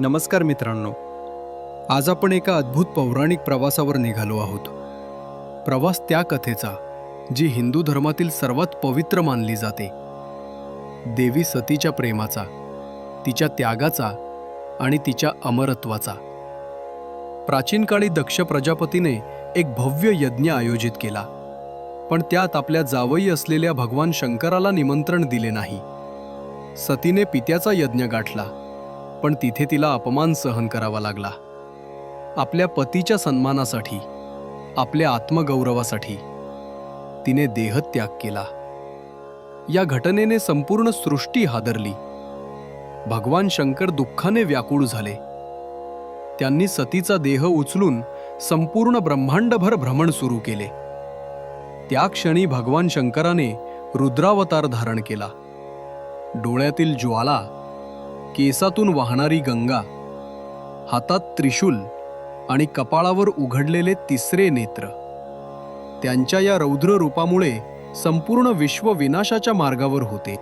नमस्कार मित्रांनो. आज आपण एका अद्भुत पौराणिक प्रवासावर निघालो आहोत. प्रवास त्या कथेचा जी हिंदू धर्मातील सर्वात पवित्र मानली जाते. देवी सतीच्या प्रेमाचा तिच्या त्यागाचा आणि तिच्या अमरत्वाचा. प्राचीन काळी दक्ष प्रजापतीने एक भव्य यज्ञ आयोजित केला पण त्यात आपल्या जावई असलेल्या भगवान शंकराला निमंत्रण दिले नाही. सतीने पित्याचा यज्ञ गाठला. पण तिथे तिला अपमान सहन करावा लागला. आपल्या पतीच्या सन्मानासाठी आपल्या आत्मगौरवासाठी तिने देहत्याग केला. या घटनेने संपूर्ण सृष्टी हादरली. भगवान शंकर दुःखाने व्याकुळ झाले. त्यांनी सतीचा देह उचलून संपूर्ण ब्रह्मांडभर भ्रमण सुरू केले. त्या क्षणी भगवान शंकराने रुद्रावतार धारण केला. डोळ्यातील ज्वाला केसातून वाहणारी गंगा हातात त्रिशूल आणि कपाळावर उघडलेले तिसरे नेत्र. त्यांच्या या रौद्र रूपामुळे संपूर्ण विश्व विनाशाच्या मार्गावर होते.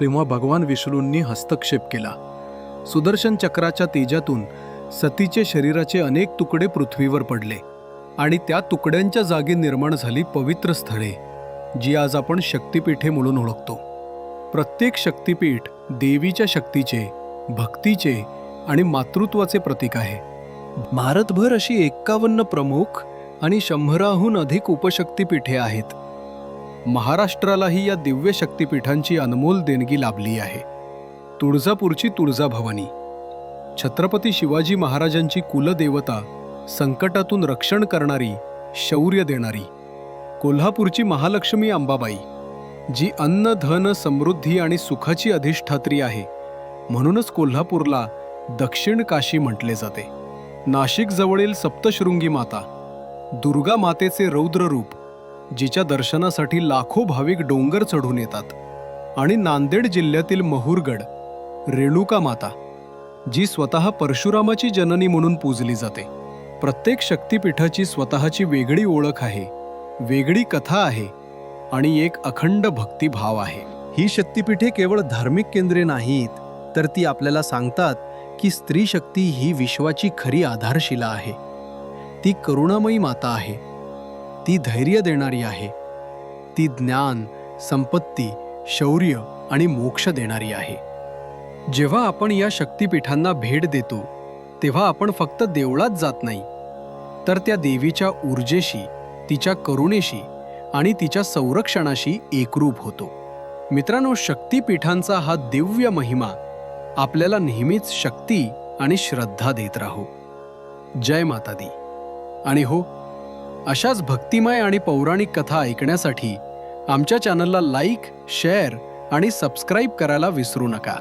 तेव्हा भगवान विष्णूंनी हस्तक्षेप केला. सुदर्शन चक्राच्या तेजातून सतीचे शरीराचे अनेक तुकडे पृथ्वीवर पडले आणि त्या तुकड्यांच्या जागी निर्माण झाली पवित्र स्थळे जी आज आपण शक्तिपीठे म्हणून ओळखतो. प्रत्येक शक्तिपीठ देवीच्या शक्तीचे भक्तीचे आणि मातृत्वाचे प्रतीक आहे. भारतभर अशी एक्कावन्न प्रमुख आणि शंभराहून अधिक उपशक्तीपीठे आहेत. महाराष्ट्रालाही या दिव्य शक्तीपीठांची अनमोल देणगी लाभली आहे. तुळजापूरची तुळजाभवानी छत्रपती शिवाजी महाराजांची कुलदेवता संकटातून रक्षण करणारी शौर्य देणारी कोल्हापूरची महालक्ष्मी अंबाबाई जी अन्न धन समृद्धी आणि सुखाची अधिष्ठात्री आहे. म्हणूनच कोल्हापूरला दक्षिण काशी म्हटले जाते. नाशिक जवळील सप्तशृंगी माता दुर्गा मातेचे रौद्र रूप जिच्या दर्शनासाठी लाखो भाविक डोंगर चढून येतात. आणि नांदेड जिल्ह्यातील महुरगड रेणुका माता जी स्वतः परशुरामाची जननी म्हणून पूजली जाते. प्रत्येक शक्तीपीठाची स्वतःची वेगळी ओळख आहे वेगळी कथा आहे आणि एक अखंड भक्तिभाव आहे. ही शक्तिपीठे केवळ धार्मिक केंद्रे नाहीत तर ती आपल्याला सांगतात की स्त्री शक्ती ही विश्वाची खरी आधारशिला आहे. ती करुणामयी माता आहे. ती धैर्य देणारी आहे. ती ज्ञान संपत्ती शौर्य आणि मोक्ष देणारी आहे. जेव्हा आपण या शक्तिपीठांना भेट देतो तेव्हा आपण फक्त देवळात जात नाही तर त्या देवीच्या ऊर्जेशी तिच्या करुणेशी आणि तिच्या संरक्षणाशी एकरूप होतो. मित्रांनो शक्तीपीठांचा हा दिव्य महिमा आपल्याला नेहमीच शक्ती आणि श्रद्धा देत राहो. जय माता दी आणि हो अशाच भक्तिमय आणि पौराणिक कथा ऐकण्यासाठी आमच्या चॅनलला लाईक शेअर आणि सबस्क्राईब करायला विसरू नका.